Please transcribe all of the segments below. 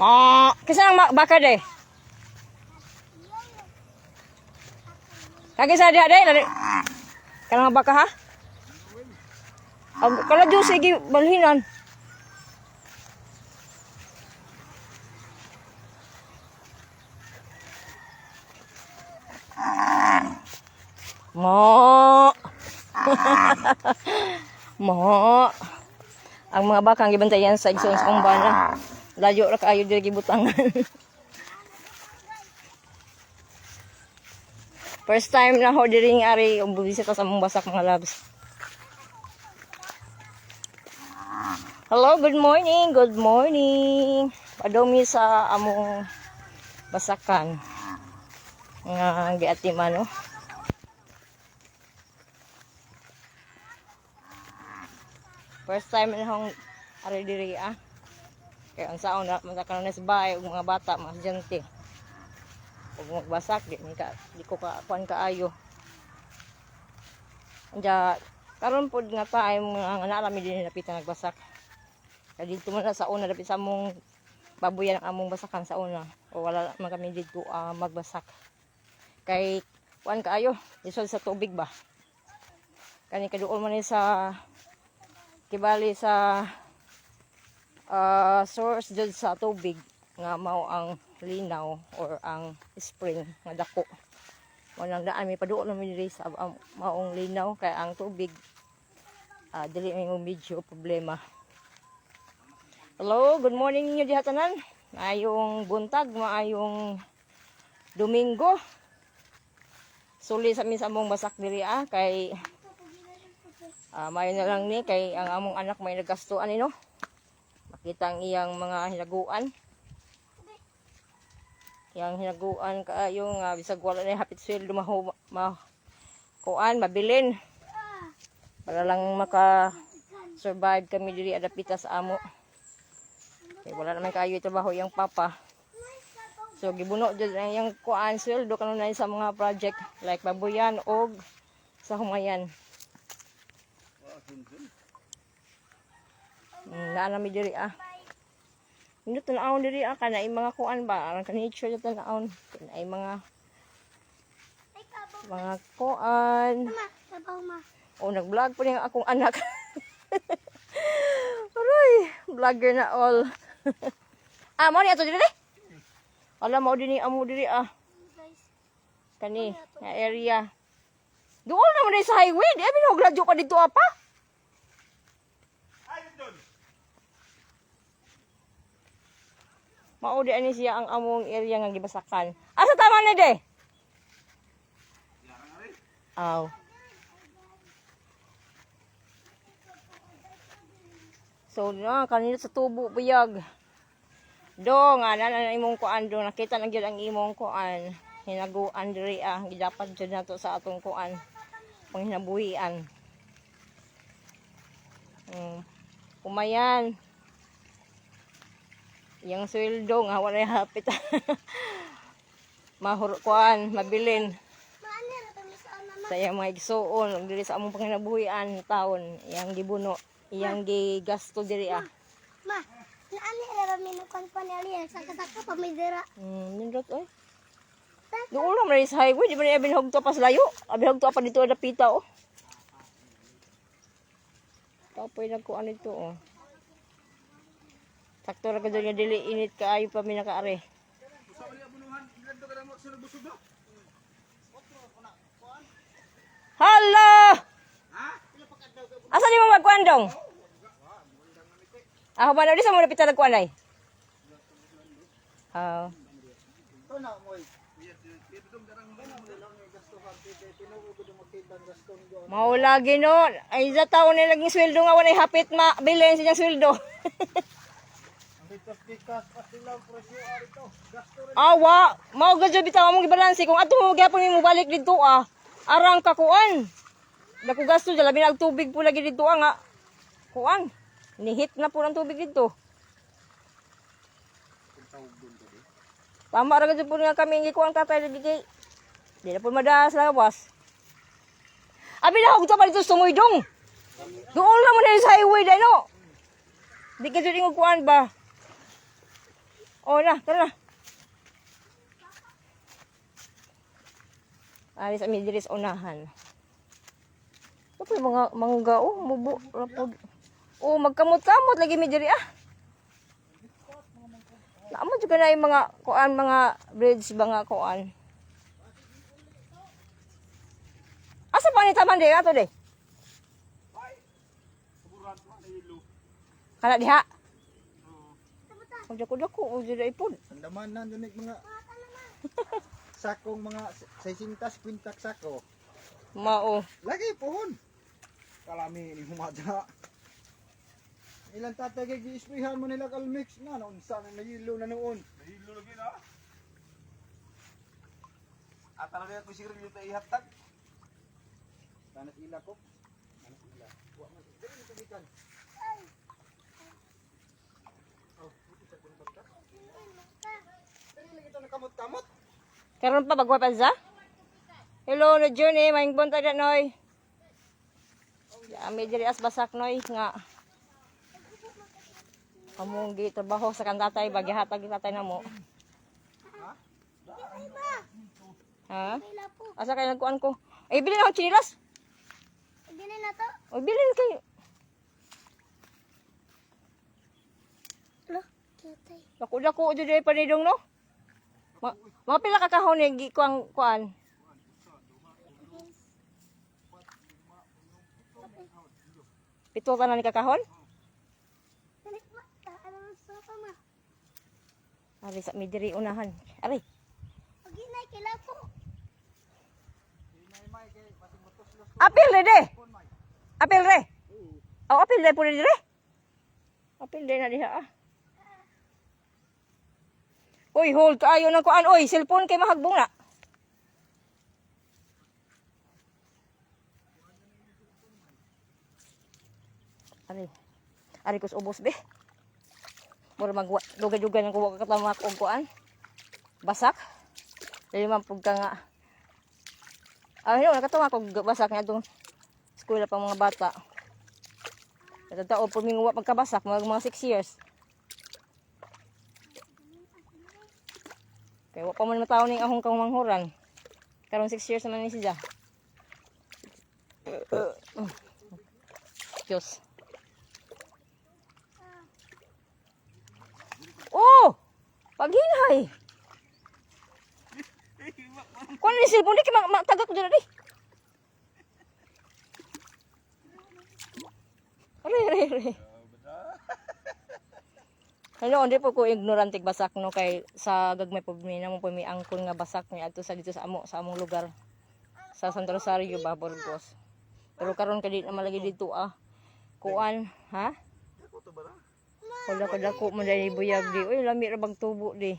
Ah, kisa nang ma- baka de. Kagi sa diha de, lari. Kanang baka ha? Ang kala jud sige balhinan. Mo. Mo. Ang mga bakang gibantayan sa igsoon sa kumbana. Layo ra kaayo diri gibutangan. First time na ho diri ng ari bisita sa mong basak mga labs. Hello, good morning. Good morning. Padomi sa among basakan. Nga giatiman no. First time na hong ari diri ah. Kaya ang saon na masakanon na sa bahay ug mga bata mga estudyante. Ug magbasak di ka di ko ka kuan kaayo. Anja karon pod nga tayo mga narami din napitan nagbasak. Kaya dito man sa una dapit sa among babuyan ang among basakan sa una. O wala man kami dito ah, magbasak. Kay kuan kaayo, isod sa tubig ba. Kani kaduol man sa kibali sa ah, source jud sa tubig nga mao ang linaw or ang spring nga dako mo nang daan may paduol na diri sa ang maong linaw kay ang tubig ah dili may medyo problema Hello, good morning ninyo diha. Maayong buntag, maayong Domingo. Suli sa sa among basak diri ah kay Ah, mayo na lang ni kay ang among anak may nagastuan ni no. Makita ang iyang mga hinaguan. Yang hinaguan kaayo nga bisag wala na hapit sweldo maho ma kuan mabilin. Para lang maka survive kami diri adapita sa amo. Kay wala naman kaayo trabaho yung papa. So gibuno jud ang yang kuan sweldo kanunay sa mga project like babuyan og sa humayan. Mm, naa nami diri ah. Hindi tanaon diri ah kana mga kuan ba aron ka nature jud tanaon. Kana ay mga mga kuan. Ma, sabaw ma. O nag-vlog rin ang akong anak. Aray, vlogger na all. ah, mo ni ato diri? Alam mo dinhi amo diri ah. Kani nga area. Doon naman din sa highway, di abi hogladyo pa dito apa. Mao di ani siya ang among area nga gibasakan. Asa tama ni de? Aw. So na kanina sa tubo buyag. Do nga na na imong kuan do nakita na gyud ang imong kuan. Hinaguan diri ah gidapat jud nato sa atong kuan. Panghinabuhian. Mm. Kumayan. Yang sweldo nga wala hapit. Mahur kuan, mabilin sa iyang mga igsuon diri sa among panginabuhian taon iyang gibuno iyang gigasto diri ah Ma, naani ra mi no kon paneli sa kasaka pa mi dira. mm nindot oy Doon lang rin sa highway, di ba na ibin hugto pa sa layo? Abi hugto pa dito na pita, oh. Kapoy na ko ano ito, oh. Sakto ka doon nga dili init ka ayo pa mi nakaari. Hala! Asa ni mo magkuandong? Ako ba na di sa mo napita nagkuan ay? Ah. Mao lagi no. Ay sa taon ni laging sweldo nga walay hapit ma bilhin siya sweldo. Awa, mao gadyo bitaw mo gibalanse kung ato mo gyapon mo balik dito ah. Arang ka kuan. Dako gasto dala binag tubig po lagi dito ah, nga. Kuan. Nihit na po ng tubig dito. Tama ra gadyo po nga kami ngi kuan katay dito kay. Di na po madalas lang boss. Abi na hugto pa dito sumuydong. Doon lang mo na sa highway dai no. Di ka dito kuan ba? Oh na, tara na. Alis kami diri sa unahan. Ito yung mga mangga, oh, mubo, rapod. Oh, magkamot-kamot lagi mi diri ah. Naamo juga na yung mga kuan, mga bridge, mga kuan. Asa pa ni taman di ato di? Kana diha. Ang dako-dako, o dira ipod. Andaman na dunig mga sakong mga 60 kwintak sako. Mao. Lagi pohon. Kalami ni humada. Ilang tatay kay giisprihan mo nila kalmix na noon sa na nahilo na noon. Nahilo lagi na. At talaga ko siguro yung ihatag. Tanas ila ko. Tanas ila. Wa man dili ni tubigan. Oh, buti sa kuntot ka. Nakamot-kamot. Karon pa bagwa pa sa? Hello na journey, maing buntag na noy. Ami diri as basak noy nga. Among gi trabaho sa kandatay bagyahatag tatay namo. Ha? Lapo. Asa kay nagkuan ko? Ay bilin ako chinilas. Gini na to. O bilin kay Lo, kitay. Dako diri pa nidong no. Ma, mga pila ka kahon gi kuan kuan. Pito tanan ni kakahon? Ari sa midiri unahan. Ari. Pag ginay kila po. Apil re de. Apil re. Oh, apil re puri dire. Apil re na diha ah. Uy, hold kaayo ng kuan. Uy, cellphone kay mahagbong na. Ari. Ari kus ubos be. Mura mag dugay-dugay ng kuwa katamak og kuan. Basak. Dili man pug ka nga. Ah, yun, nakatawa ko basak nga itong eskwela pa mga bata. Natatao po minguwa pagkabasak, mga mga 6 years. Kaya wa pa man matao ning ahong kang manghuran. Karong 6 years naman ni siya. Diyos. Oh! Paghinay! Kung ano yung cellphone, di matagak ko dyan, di. Are, are, are. Hello, hindi po ko ignorantik basak no kay sa gagmay po mi namo po mi angkon nga basak ni adto sa dito sa amo sa among lugar sa Santo Rosario ba Burgos. Pero karon kadi na malagi dito ah. Kuan, ha? Wala ka dako mo dai buyag di. Uy, lami ra bag tubo di.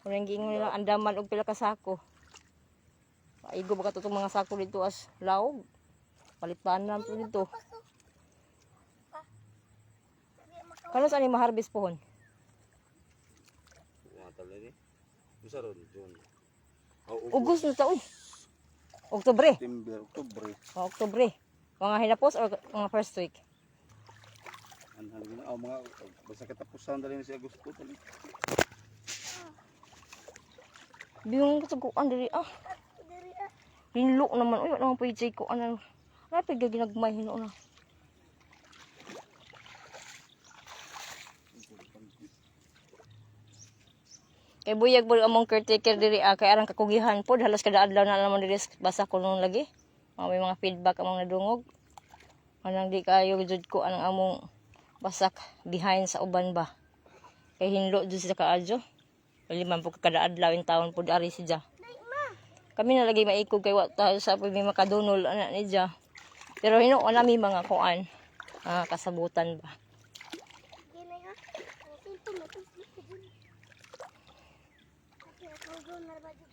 Kung nang giingon nila andaman og pila ka sako. Aigo ba ka mga sako dito as laog. Palitan po dito. Kano sa ni maharbis pohon? Mga talaga. Usa ron June. Ugos na ta uy. Oktubre. September, Oktubre. O, Oktubre. Mga hinapos or mga first week. Anhan gina oh mga basta katapusan dali na si Agosto dali. Biyong kuan diri ah. Diri ah. Hinlo naman. Uy, wala naman pa yung ko. Ano, ano pa yung ginagmay hino na. Kay buyag bul among caretaker diri ah, kay arang kakugihan pod halos kada adlaw na naman diri basa ko nung lagi. Mga may mga feedback among nadungog. Anang di kayo jud ko anang among basak behind sa uban ba. Kay hinlo jud sa kaadyo. Liman po kada adlaw in taon pod ari siya. Kami na lagi maikog kay wa sa pag may makadunol ana ni Ja. Pero hino ko nami mga kuan. Ah, kasabutan ba. Ginay ah. Ang simple na to. Okay, ako doon na ba dito?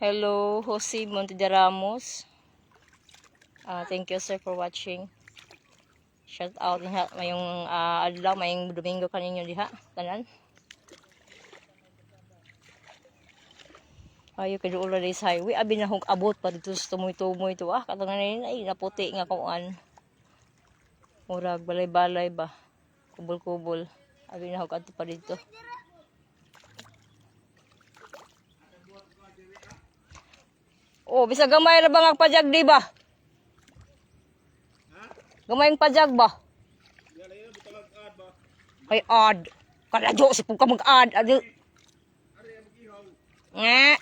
Hello, Jose Monte Ramos. Ah, thank you sir for watching. Shout out na mayong ah, adlaw, mayong Domingo kaninyo diha, tanan. Ayo kay dai sa highway, abi na hong abot pa dito sa tumoy-tumoy to ah, katong na ay naputi nga kuan. Murag balay-balay ba. Kubol-kubol. Abi na hong adto pa dito. Oh, bisa gamay ra ba nga pajag di ba? Gamay ang pajag ba? Ay, ad. Kaladyo, si ka mag-ad. Adi. Nga.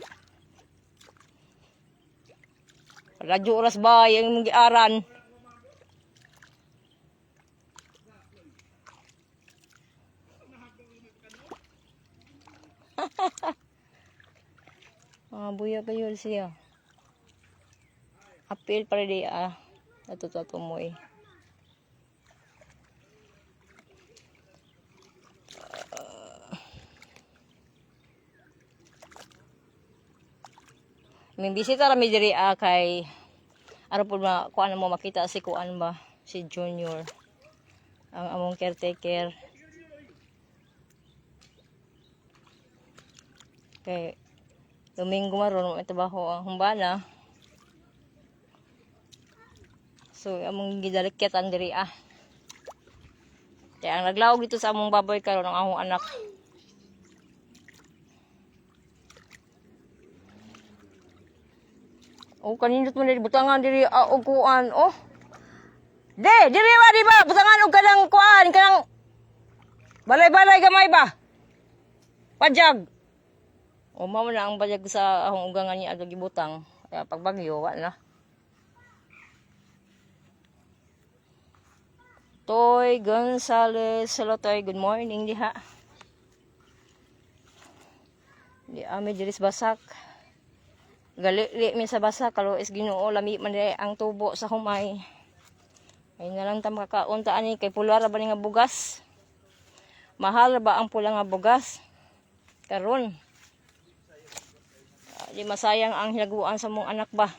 Kaladyo oras ba yung mga aran? Ah, buya kayo siya. Apil para di ah. Natututo mo eh. May bisita rami diri ah, kay ano po na kuan mo makita si kuan ba si Junior ang among caretaker kay Domingo maron mo trabaho ang humbana so among gidalikyatan diri ah kaya ang naglawag dito sa among baboy karon ang among anak Oh, kanindot mo diri butangan diri ah, og kuan. Oh. De, diri wa di ba? Butangan og kanang kuan, kanang balay-balay gamay ba? Pajag. O mao na ang pajag sa akong ugangan niya adto gibutang. Kaya pag bagyo wa na. Toy Gonzales, hello Toy, good morning diha. Di ami diri sa basak. Gali mi sa basa kalo is Ginoo lami man ang tubo sa humay. Ay na lang ta makakaunta ani kay pula ra ba nga bugas. Mahal ba ang pula nga bugas? Karon. Ah, Di masayang ang hinaguan sa mong anak ba.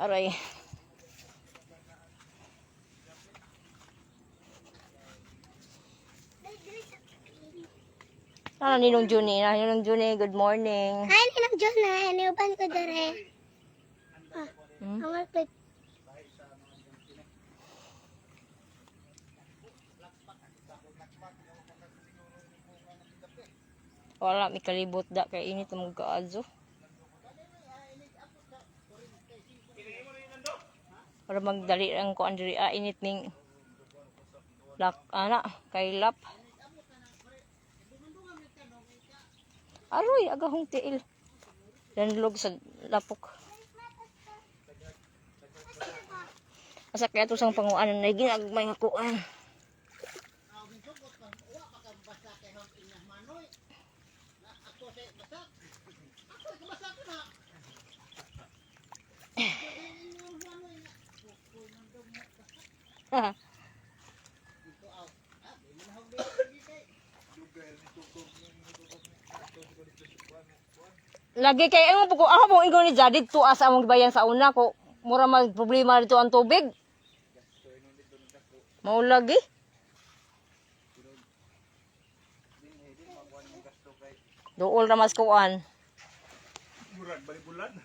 Aray. Ano ninong Juni? Na ninong Juni, good morning. Ay, ninang Diyos na. Iniuban ko dere. Ah, Hmm? ang alpit. Wala, may kalibot da kay init ang kaadso. Para magdali ang kuan diri ah, init ning lak ana kay lap. Aroy, agahong tiil. Danlog sa lapok. Asa kaya to sang panguanan na ginagmay nga kuan. Lagi kay ano po ko ako mo ingon ni Jadid to asa among gibayan sa una ko mura mag problema dito ang tubig. Mao lagi. Dool ra mas kuan. Murag balibulad.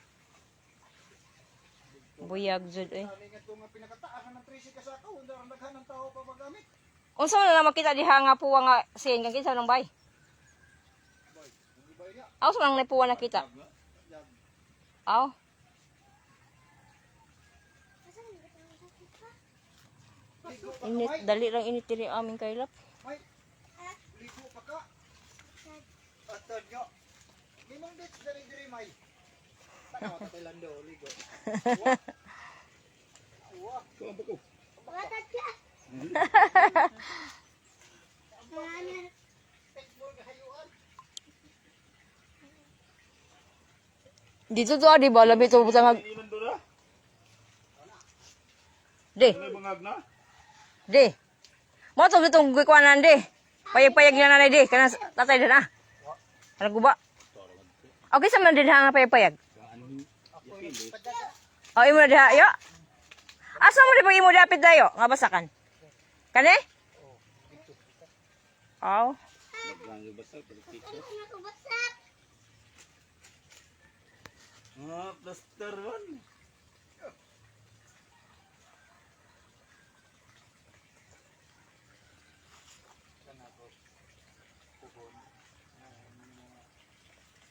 Buyag jud eh. Kani nga ito nga pinakataasan ng 13 kasakaw. Hindi ang daghan ng tao pa magamit. Unsa na makita diha nga puwa nga sin kang kinsa nang bay? Aw sa nang puwa nakita. Aw. Init dali lang init diri aming kailap. Ligo pa ka. Atod nyo. Limang bits dari diri may. Tanaw ka Thailand do, ligo. Wah. Wah. ko. Watat ka. Dito to ah, di ba labi to butang Ilan do na? De, May bangag na? de. Mo to bitong gikuanan de. Payag-payag na nanay de kana tatay din ah. Ano guba? Okay sa man din ha nga payag-payag. Oh, imo na diha yo. Asa mo di pag imo dapit dayo nga basakan? Kani? Oh. Naglang basa pero Ah, plaster one.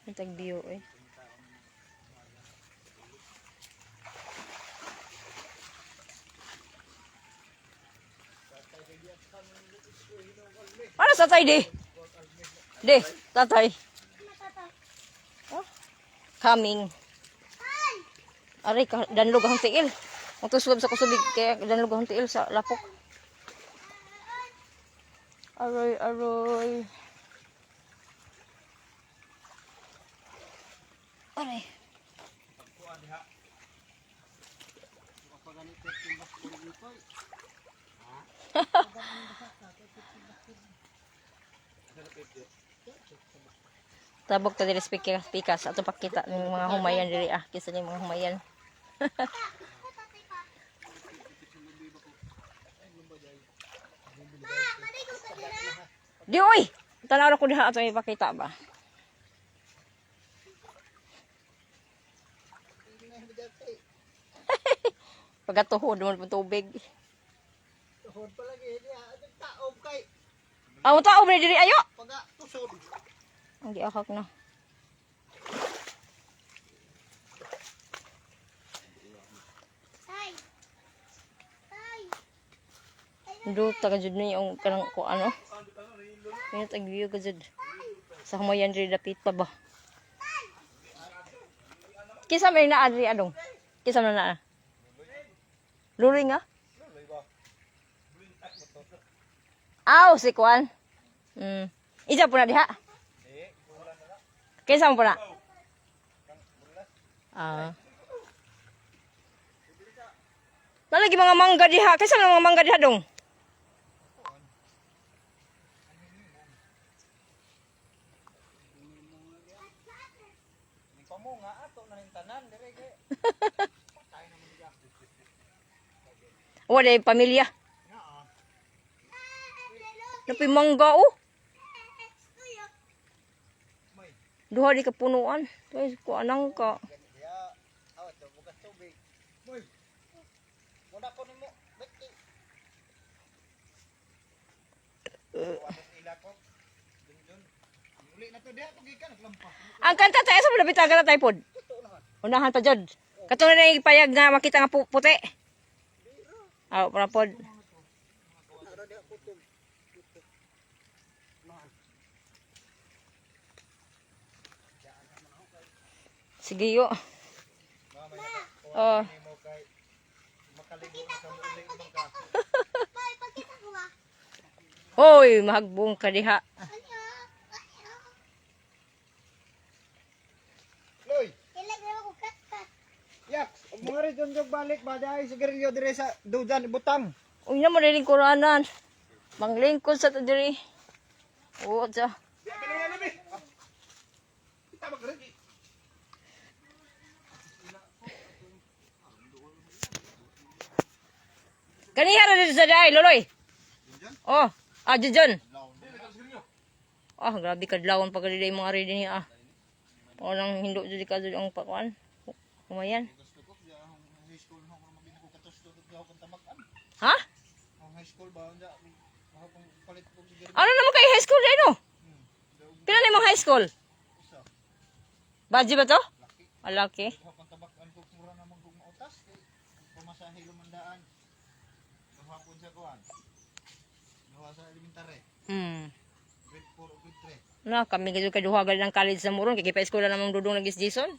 Ang tagbiyo eh. Ano tatay di? Di, tatay. Coming. Aray danlog ang tiil. Ang tuswab sa kusubig, kaya danlog ang tiil sa lapok. Aroy, aroy. Aray. Tabog ta diri speaker pikas ato pakita ng mga humayan diri ah kisa ni mga humayan. Di oy. Tanaw ko diha ato ipakita ba. Pagatuhod mo ng tubig. Tuhod pa lagi. Ang taob kay Ah, mo tao diri ayo. paga tusod. Ang giakak na. Tay. Tay. Do taga jud ni yung kanang ko ano. Kaya tagbiyo ka jud. Sa humayan diri dapit pa ba. Kisa may naa diri adong. Kisa na naa. Luri nga. Aw, si Kwan. Hmm. Isa po na diha. Kisa mo po na. Ah. Nalagi mga mangga diha. Kisa na mga mangga diha dong. Pamunga ato na yung tanan dire kay. Wala pamilya. Napi mangga oh. Duha di ka punuan. Ay, ko anang ka. Ya, awat to bukas tubig. Moy. Muna ko nimo. Beki. Awas ila ko. Dun dun. Uli na to diha pag ikan naglampah. Ang kanta tayo sa malapit agad na tayo pod. Unahan pa jud. Katulad na yung payag nga makita nga pu- puti. Aw, para pod. Sige yo. Oh. Hoy, mahagbong ka diha. Mga rin dun jog balik ba dai sigarilyo dire sa dudan butang. Uy na mo rin kuranan. Manglingkod sa to diri. Oo, sa. Di abin na nabi. Kita ba kare? Kaniha na dito sa day, loloy. Oh, ah, dyan. Ah, grabe kadlawon pag kaliday mga rin niya ah. O nang hindo dyan ka dyan ang pakuan. Kumayan. Ha? Ano naman kay high school din no? Pila na yung high school? Baji ba to? Malaki. Ako kay. Duha ko sa kuan. Duha sa elementary. Hmm. Grade 4 o grade 3. Na, kami gadyo kay duhagal ng college sa Muron. Kaya pa eskwela namang dudong nagis Jason.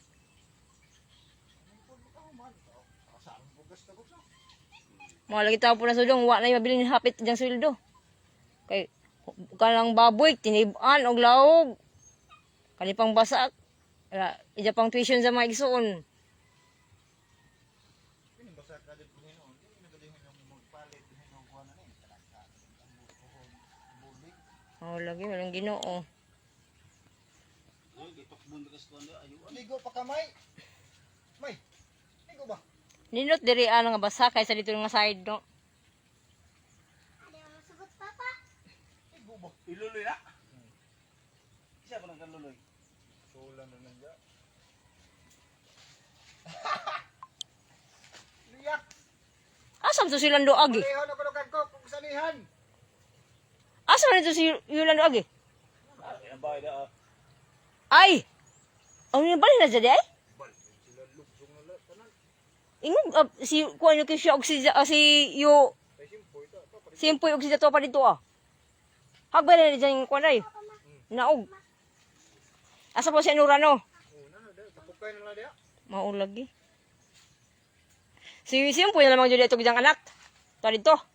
Mga lagi tao po na sudong. Wa na yung mabili ni hapit diyang sweldo. Kay, kanang baboy, tiniban og laog. Kanipang basak. Wala, ija pang tuition sa mga igsoon. Kini basa ka dit Panginoon. Dili na gadihon yung magpalit Panginoon kuan na ni. Talaka. Ang bulig. Oh, lagi walang ginoo. Ligo pa kamay. May. Ligo ba? Ninot diri ano nga basa kaysa dito nga side no. Ano? Ligo ba? Iluloy na. Isa pa nang kaluloy. Sulan na nandiya. Liyak. Asam to silang do agi? Pareho na kanukan ko kung sanihan. Asa man ito si Yulan do agi? Na. ah. Ay! Ang yung bali na dyan ay? Ingon uh, si kuha kay siya og si ah, si yo ito. Simpoy og to pa dito ah. Hagbay na dyan yung kwanay. Naog. Asa po si Nura no? Na. Maulag eh. Si Simpoy na lamang dyan ito anak. Ta dito.